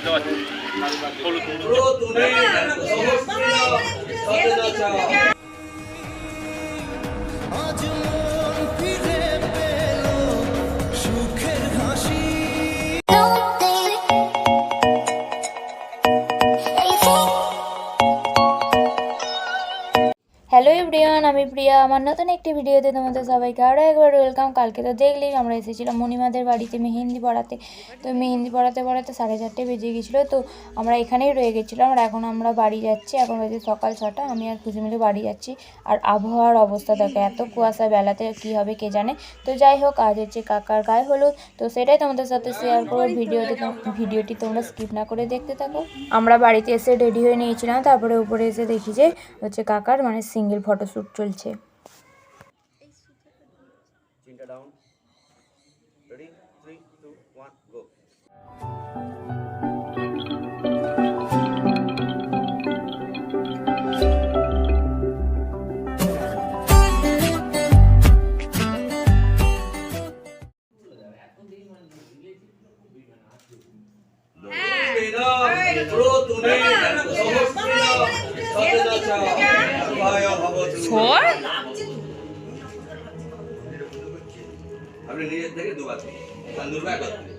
বুঝতে পারছি hello everyone, আমি প্রিয়া। আমার নতুন একটি ভিডিওতে তোমাদের সবাইকে আরও একবার ওয়েলকাম কালকে তো দেখলেই আমরা এসেছিলাম মণিমাদের বাড়িতে মেহেন্দি পড়াতে। তো মেহেন্দি পড়াতে পড়াতে সাড়ে চারটে বেজে গেছিল। তো আমরা এখানেই রয়ে গেছিলাম আর এখন আমরা বাড়ি যাচ্ছি। এখন বাজে সকাল ছটা। আমি আর খুশি মিলে বাড়ি যাচ্ছি। আর আবহাওয়ার অবস্থা দেখো, এত কুয়াশা বেলাতে কী হবে কে জানে? তো যাই হোক, আজ হচ্ছে কাকার গায়ে হলুদ। তো সেটাই তোমাদের সাথে শেয়ার করব ভিডিওতে। ভিডিওটি তোমরা স্কিপ না করে দেখতে থাকো। আমরা বাড়িতে এসে রেডি হয়ে নিয়েছিলাম। তারপরে উপরে এসে দেখি যে হচ্ছে কাকার মানে সিঙ্গেল ফটোশ্যুট চলছে। রেডি গো আপনি নিজের থেকে দুবার দুর্গা করতে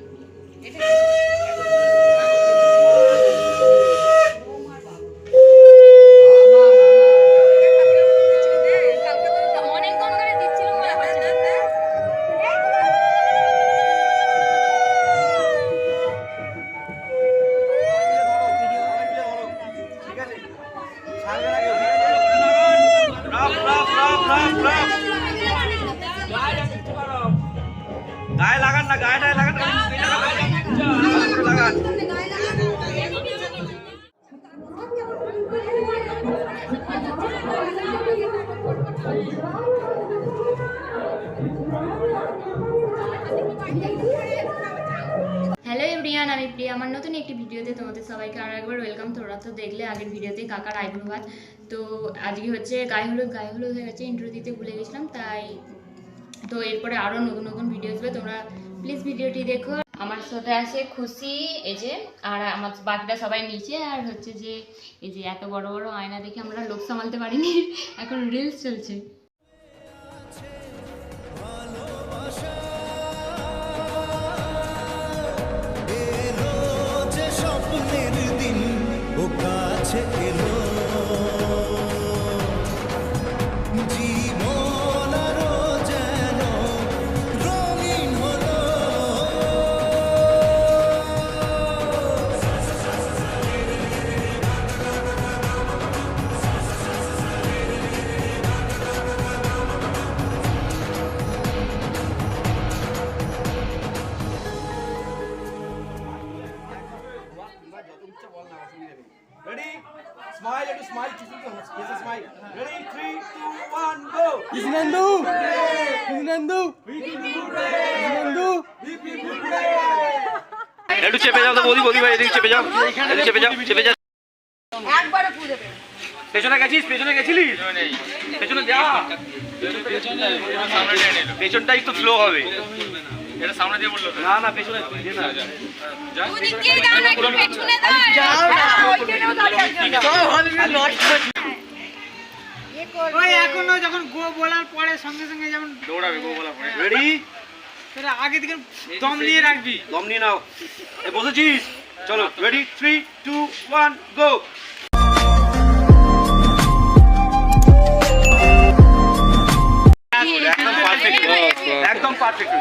হ্যালো এভরিয়ান আমি প্রিয়া। আমার নতুন একটি ভিডিওতে তোমাদের সবাইকে আরও একবার ওয়েলকাম তোমরা তো দেখলে আগের ভিডিওতে কাকার আইব্রো তো আজকে হচ্ছে গায়ে হলুদ গায়ে হলুদ হয়ে গেছে ইন্ট্রো ভুলে গেছিলাম, তাই তো এরপরে আরও নতুন নতুন ভিডিও আসবে তোমরা প্লিজ ভিডিওটি দেখো আমার সাথে আছে খুশি, এই যে, আর আমার বাকিটা সবাই নিচে, আর হচ্ছে যে, এই যে এত বড় বড় আয়না দেখে আমরা লোক সামালতে পারিনি, এখন রিলস চলছে। কাছে এলো রেডি স্মাইল একটু স্মাইল কিছু তো কিছু smile ready 3 2 1 go Krishnendu Krishnendu Krishnendu একটু চেপে যাও তো বৌদি বৌদি ভাই এদিকে চেপে যাও এদিকে চেপে যাও চেপে যাও পেছনে গেছিস পেছনে গেছিলিস? পেছনে যা। পেছনটাই তো স্লো হবে। এটা সামনে দিয়ে বলল না না পেছনে দিয়ে না। ওই এখনও যখন গো বলার পরে সঙ্গে সঙ্গে যেমন দৌড়াবে গো বলা পরে। রেডি? তোরা আগে থেকে দম নিয়ে রাখবি। দম নিয়ে নাও। এ বসেছিস? চলো রেডি? 3 2 1 গো একদম পারফেক্ট একদম পারফেক্ট